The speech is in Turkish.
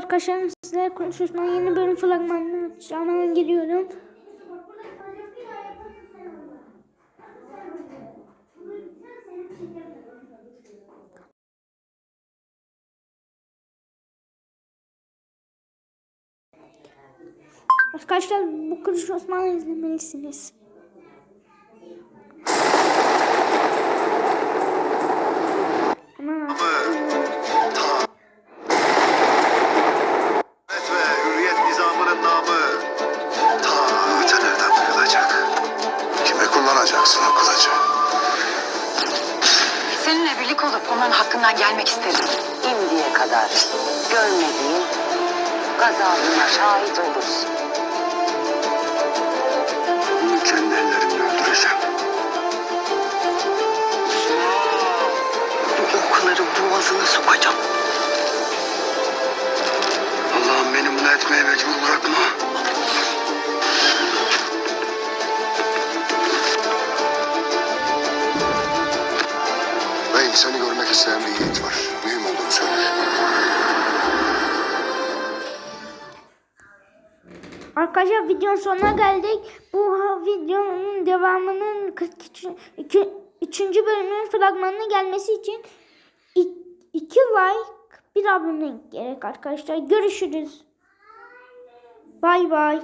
arkadaşlar sizlerle konuşuyoruz. Ben yeni bölüm fragmanını açacağım. Hemen geliyorum. Arkadaşlar bu Kılıç Osman'ı izlemelisiniz. Seninle birlik olup onların hakkından gelmek isterim. Şimdiye kadar görmediğin gazabına şahit olursun. Bunu kendi öldüreceğim. Bu okları boğazına sokacağım. Allah'ım beni bunu etmeye mecbur bırakma. Beyim seni görmek isteyen bir yiğit var. Mühim olduğunu söyle. Arkadaşlar videonun sonuna geldik. Bu videonun devamının 43. iki- üçüncü bölümün fragmanına gelmesi için 2 like bir abone gerek arkadaşlar. Görüşürüz. Bay bay.